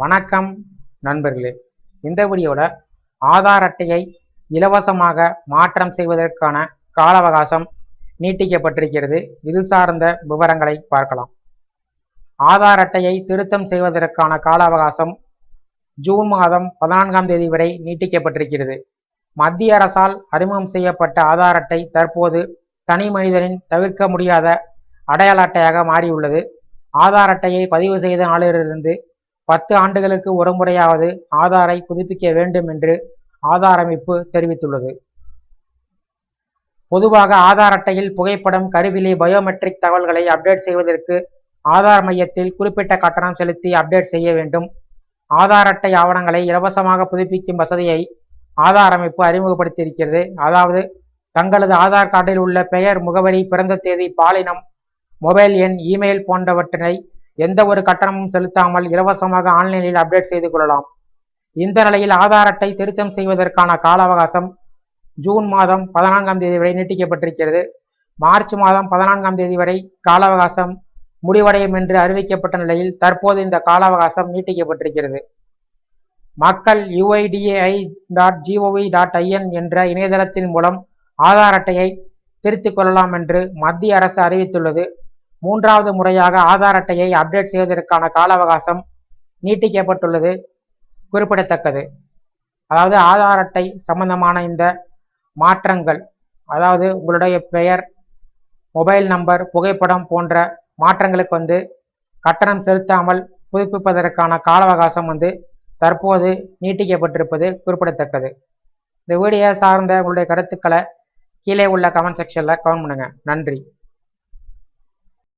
வணக்கம் நண்பர்களே. இந்த வீடியோவில் ஆதார் அட்டையை இலவசமாக மாற்றம் செய்வதற்கான கால அவகாசம் நீட்டிக்கப்பட்டிருக்கிறது. இது சார்ந்த விவரங்களை பார்க்கலாம். ஆதார் அட்டையை திருத்தம் செய்வதற்கான கால அவகாசம் ஜூன் மாதம் பதினான்காம் தேதி வரை நீட்டிக்கப்பட்டிருக்கிறது. மத்திய அரசால் அறிமுகம் செய்யப்பட்ட ஆதார் அட்டை தற்போது தனி மனிதனின் தவிர்க்க முடியாத அடையாள அட்டையாக மாறியுள்ளது. ஆதார் அட்டையை பதிவு செய்த நாளிலிருந்து பத்து ஆண்டுகளுக்கு ஒருமுறையாவது ஆதாரை புதுப்பிக்க வேண்டும் என்று ஆதார் அமைப்பு தெரிவித்துள்ளது. பொதுவாக ஆதார் அட்டையில் புகைப்படம் கருவிலே பயோமெட்ரிக் தகவல்களை அப்டேட் செய்வதற்கு ஆதார் மையத்தில் குறிப்பிட்ட கட்டணம் செலுத்தி அப்டேட் செய்ய வேண்டும். ஆதார் அட்டை ஆவணங்களை இலவசமாக புதுப்பிக்கும் வசதியை ஆதார் அமைப்பு அறிமுகப்படுத்தியிருக்கிறது. அதாவது தங்களது ஆதார் கார்டில் உள்ள பெயர் முகவரி பிறந்த தேதி பாலினம் மொபைல் எண் இமெயில் போன்றவற்றினை எந்த ஒரு கட்டணமும் செலுத்தாமல் இலவசமாக ஆன்லைனில் அப்டேட் செய்து கொள்ளலாம். இந்த நிலையில் ஆதார் அட்டை திருத்தம் செய்வதற்கான கால அவகாசம் ஜூன் மாதம் பதினான்காம் தேதி வரை நீட்டிக்கப்பட்டிருக்கிறது. மார்ச் மாதம் பதினான்காம் தேதி வரை கால அவகாசம் முடிவடையும் என்று அறிவிக்கப்பட்ட நிலையில் தற்போது இந்த கால அவகாசம் நீட்டிக்கப்பட்டிருக்கிறது. மக்கள் UIDAI dot GOV dot IN என்ற இணையதளத்தின் மூலம் ஆதார் அட்டையை திருத்திக் கொள்ளலாம் என்று மத்திய அரசு அறிவித்துள்ளது. மூன்றாவது முறையாக ஆதார் அட்டையை அப்டேட் செய்வதற்கான கால அவகாசம் நீட்டிக்கப்பட்டுள்ளது. குறிப்பிடத்தக்கது. அதாவது ஆதார் அட்டை சம்பந்தமான இந்த மாற்றங்கள் அதாவது உங்களுடைய பெயர் மொபைல் நம்பர் புகைப்படம் போன்ற மாற்றங்களுக்கு வந்து கட்டணம் செலுத்தாமல் புதுப்பிப்பதற்கான கால அவகாசம் வந்து தற்போது நீட்டிக்கப்பட்டிருப்பது குறிப்பிடத்தக்கது. இந்த வீடியோ சார்ந்த உங்களுடைய கருத்துக்களை கீழே உள்ள கமெண்ட் செக்ஷனில் கமெண்ட் பண்ணுங்கள் நன்றி.